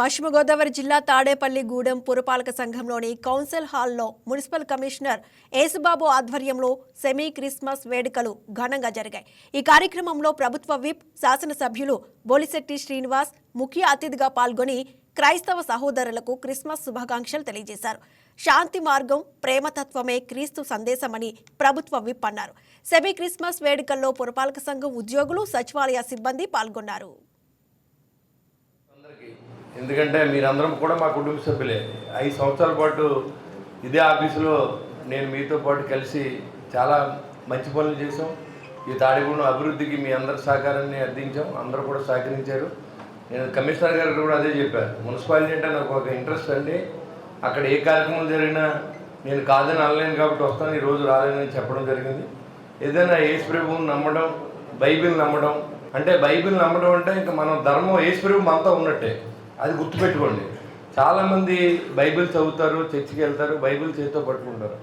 పశ్చిమ గోదావరి జిల్లా తాడేపల్లి గూడెం పురపాలక సంఘంలోని కౌన్సిల్ హాల్లో మున్సిపల్ కమిషనర్ యేసుబాబు ఆధ్వర్యంలో సెమీ క్రిస్మస్ వేడుకలు ఘనంగా జరిగాయి. ఈ కార్యక్రమంలో ప్రభుత్వ విప్ శాసనసభ్యులు బోలిశెట్టి శ్రీనివాస్ ముఖ్య అతిథిగా పాల్గొని క్రైస్తవ సహోదరులకు క్రిస్మస్ శుభాకాంక్షలు తెలియజేశారు. శాంతి మార్గం ప్రేమతత్వమే క్రీస్తు సందేశమని ప్రభుత్వ విప్ అన్నారు. సెమీ క్రిస్మస్ వేడుకల్లో పురపాలక సంఘం ఉద్యోగులు సచివాలయ సిబ్బంది పాల్గొన్నారు. ఎందుకంటే మీరందరం కూడా మా కుటుంబ సభ్యులే. ఐదు సంవత్సరాల పాటు ఇదే ఆఫీసులో నేను మీతో పాటు కలిసి చాలా మంచి పనులు చేసాం ఈ తాడిగూడెం అభివృద్ధికి మీ అందరి సహకారాన్ని అందించాం. అందరూ కూడా సహకరించారు. నేను కమిషనర్ గారికి కూడా అదే చెప్పాను మున్సిపాలిటీ అంటే నాకు ఒక ఇంట్రెస్ట్ అండి. అక్కడ ఏ కార్యక్రమం జరిగినా నేను కాదని అనలేను కాబట్టి వస్తాను ఈ రోజు రాలేనని చెప్పడం జరిగింది. ఏదైనా ఏసుప్రభువుని నమ్మడం బైబిల్ నమ్మడం అంటే బైబిల్ నమ్మడం అంటే ఇంకా మనం ధర్మం ఏసుప్రభు ప్రభు మనతో ఉన్నట్టే. అది గుర్తుపెట్టుకోండి. చాలామంది బైబిల్ చదువుతారు చర్చికి వెళ్తారు బైబిల్ చేతితో పట్టుకుంటారు.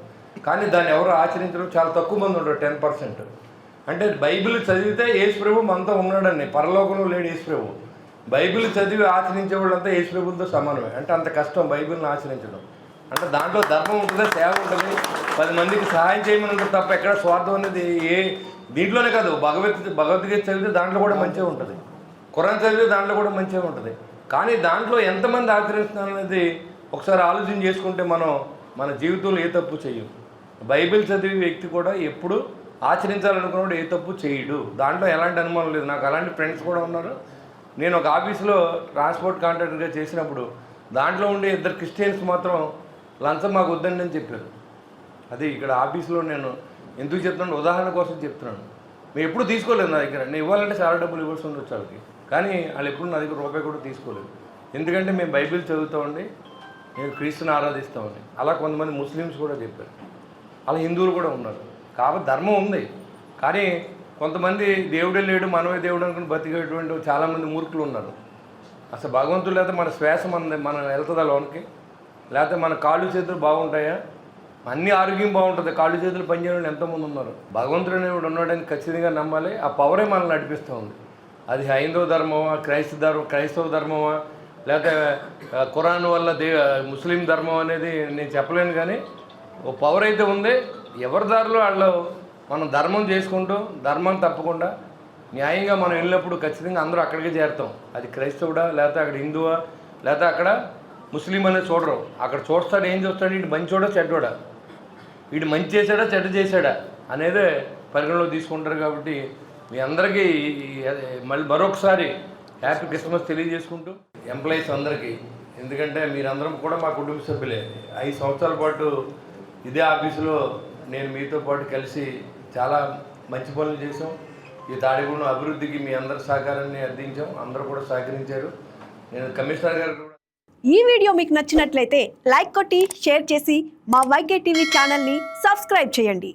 కానీ దాన్ని ఎవరు ఆచరించడం చాలా తక్కువ మంది ఉంటారు టెన్ పర్సెంట్. అంటే బైబిల్ చదివితే యేసుప్రభు మనతో ఉన్నాడని పరలోకంలో లేడు యేసుప్రభు బైబిల్ చదివి ఆచరించే వాళ్ళంతా యేసుప్రభులతో సమానమే. అంటే అంత కష్టం బైబిల్ని ఆచరించడం. అంటే దాంట్లో ధర్మం ఉంటుంది? సేవ ఉంటుంది? పది మందికి సహాయం చేయమని ఉంటుంది తప్ప ఎక్కడ స్వార్థం అనేది ఏ దీంట్లోనే కాదు. భగవత్ భగవద్గీత చదివితే దాంట్లో కూడా మంచిగా ఉంటుంది. కురాన్ చదివితే దాంట్లో కూడా మంచిగా ఉంటుంది. కానీ దాంట్లో ఎంతమంది ఆచరిస్తున్నారు అనేది ఒకసారి ఆలోచన చేసుకుంటే మనం మన జీవితంలో ఏ తప్పు చేయం బైబిల్ చదివే వ్యక్తి కూడా ఎప్పుడు ఆచరించాలనుకున్నప్పుడు ఏ తప్పు చేయడు. దాంట్లో ఎలాంటి అనుమానం లేదు. నాకు అలాంటి ఫ్రెండ్స్ కూడా ఉన్నారు. నేను ఒక ఆఫీస్లో ట్రాన్స్పోర్ట్ కాంట్రాక్టర్గా చేసినప్పుడు దాంట్లో ఉండే ఇద్దరు క్రిస్టియన్స్ మాత్రం లంచం మాకు వద్దండి అని చెప్పారు. అది ఇక్కడ ఆఫీస్లో నేను ఎందుకు చెప్తున్నాను? ఉదాహరణ కోసం చెప్తున్నాను. మేము ఎప్పుడు తీసుకోలేదు నా దగ్గర. నేను ఇవ్వాలంటే చాలా డబ్బులు ఇవ్వాల్సి ఉండొచ్చు వాళ్ళకి. కానీ వాళ్ళు ఎప్పుడు నా దగ్గర రూపాయి కూడా తీసుకోలేదు. ఎందుకంటే మేము బైబిల్ చదువుతామండి మేము క్రీస్తుని ఆరాధిస్తామని అలా కొంతమంది ముస్లిమ్స్ కూడా చెప్పారు. అలా హిందువులు కూడా ఉన్నారు. కాబట్టి ధర్మం ఉంది. కానీ కొంతమంది దేవుడే లేడు మనమే దేవుడు అనుకుని బతికేటువంటి చాలామంది మూర్ఖులు ఉన్నారు. అసలు భగవంతుడు లేకపోతే మన శ్వాస మన మనం వెళ్తుందా లోనికి? లేకపోతే మన కాళ్ళు చేతులు బాగుంటాయా? అన్ని ఆరోగ్యం బాగుంటుంది. కాళ్ళు చేతులు పనిచేయడం ఎంతమంది ఎంతోమంది ఉన్నారు. భగవంతుడు అనేవాడు ఉన్నాడని ఖచ్చితంగా నమ్మాలి. ఆ పవరే మనల్ని నడిపిస్తూ ఉంది. అది హైందవ ధర్మమా క్రైస్తవ ధర్మ క్రైస్తవ ధర్మమా? లేకపోతే ఖురాన్ వల్ల దే ముస్లిం ధర్మం అనేది నేను చెప్పలేను కానీ ఓ పవర్ అయితే ఉంది. ఎవరి దారిలో వాళ్ళు మనం ధర్మం చేసుకుంటూ ధర్మం తప్పకుండా న్యాయంగా మనం వెళ్ళినప్పుడు ఖచ్చితంగా అందరూ అక్కడికే చేరుతాం. అది క్రైస్తవుడా లేకపోతే అక్కడ హిందువా లేకపోతే అక్కడ ముస్లిం అనేది చూడరు. అక్కడ చూస్తాడు ఏం చూస్తాడు? వీడు మంచోడా చెడ్డోడా? వీడు మంచి చేశాడా చెడ్డ చేశాడా? అనేది పరిగణలో తీసుకుంటారు కాబట్టి మీ అందరికీ మళ్ళీ మరొకసారి హ్యాపీ క్రిస్మస్ తెలియజేసుకుంటూ ఎంప్లాయీస్ అందరికీ. ఎందుకంటే మీరందరం కూడా మా కుటుంబ సభ్యులే. ఐదు సంవత్సరాల పాటు ఇదే ఆఫీసులో నేను మీతో పాటు కలిసి చాలా మంచి పనులు చేసాం ఈ తాడిగూడెం అభివృద్ధికి మీ అందరి సహకారాన్ని అందించాం. అందరూ కూడా సహకరించారు. నేను కమిషనర్ గారు కూడా ఈ వీడియో మీకు నచ్చినట్లయితే లైక్ కొట్టి షేర్ చేసి మా వైకే టీవీ ఛానల్ని సబ్స్క్రైబ్ చేయండి.